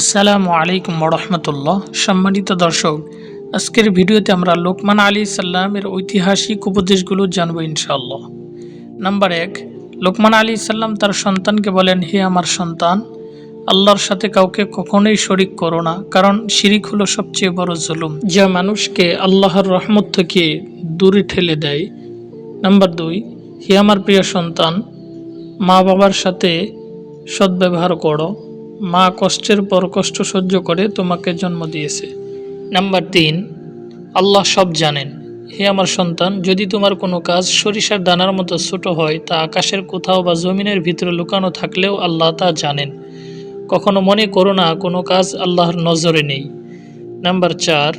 আসসালামু আলাইকুম রহমতুল্লাহ সম্মানিত দর্শক, আজকের ভিডিওতে আমরা লোকমান আলী সাল্লামের ঐতিহাসিক উপদেশগুলো জানব ইনশাআল্লাহ। নাম্বার এক, লোকমান আলী সাল্লাম তার সন্তানকে বলেন, হে আমার সন্তান, আল্লাহর সাথে কাউকে কখনোই শরিক করো না, কারণ শিরিক হলো সবচেয়ে বড় জুলুম। যা মানুষকে আল্লাহর রহমত থেকে দূরে ঠেলে দেয়। নাম্বার দুই, হে আমার প্রিয় সন্তান মা বাবার সাথে সদ্ব্যবহার করো। মা কষ্টের পর কষ্ট সহ্য করে তোমাকে জন্ম দিয়েছে। নাম্বার তিন, আল্লাহ সব জানেন। হে আমার সন্তান, যদি তোমার কোনো কাজ সরিষার দানার মতো ছোট হয়, তা আকাশের কোথাও বা জমিনের ভিতরে লুকানো থাকলেও আল্লাহ তা জানেন। কখনো মনে করো না, কোনো কাজ আল্লাহর নজরে নেই। নাম্বার চার,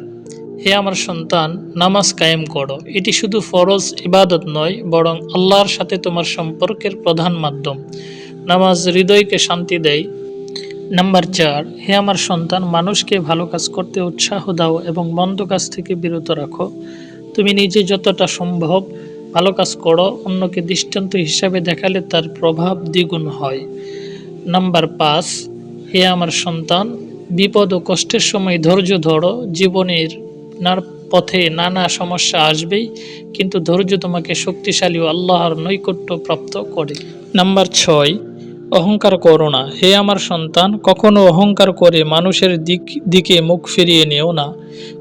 হে আমার সন্তান, নামাজ কায়েম করো। এটি শুধু ফরজ ইবাদত নয়, বরং আল্লাহর সাথে তোমার সম্পর্কের প্রধান মাধ্যম। নামাজ হৃদয়কে শান্তি দেয় নাম্বার চার, হে আমার সন্তান, মানুষকে ভালো কাজ করতে উৎসাহ দাও এবং মন্দ কাজ থেকে বিরত রাখো। তুমি নিজে যতটা সম্ভব ভালো কাজ করো, অন্যকে দৃষ্টান্ত হিসাবে দেখালে তার প্রভাব দ্বিগুণ হয়। নাম্বার পাঁচ, হে আমার সন্তান, বিপদ ও কষ্টের সময় ধৈর্য ধরো। জীবনের নার পথে নানা সমস্যা আসবেই, কিন্তু ধৈর্য তোমাকে শক্তিশালী ও আল্লাহর নৈকট্য প্রাপ্ত করে। নাম্বার ছয় অহংকার করো না। হে আমার সন্তান, কখনো অহংকার করে মানুষের দিক, দিকে মুখ ফিরিয়ে নিও না।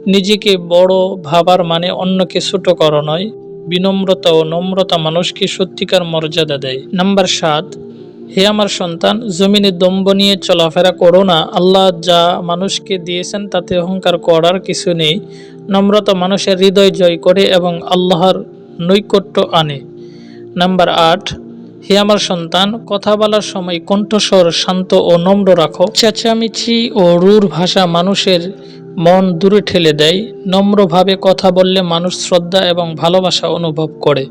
নিজেকে বড় ভাবার মানে অন্যকে ছোট করো নয়, বিনম্রতা ও নম্রতা মানুষকে সত্যিকার মর্যাদা দেয়। নাম্বার সাত, হে আমার সন্তান, জমিনে দম্ব নিয়ে চলাফেরা করো না। আল্লাহ যা মানুষকে দিয়েছেন তাতে অহংকার করার কিছু নেই। নম্রতা মানুষের হৃদয় জয় করে এবং আল্লাহর নৈকট্য আনে। নাম্বার আট হে আমার সন্তান, কথা বলার সময় কণ্ঠস্বর শান্ত ও নম্র রাখো। চেঁচামেচি ও রূঢ় ভাষা মানুষের মন দূরে ঠেলে দেয়। নম্রভাবে কথা বললে মানুষ শ্রদ্ধা এবং ভালোবাসা অনুভব করে।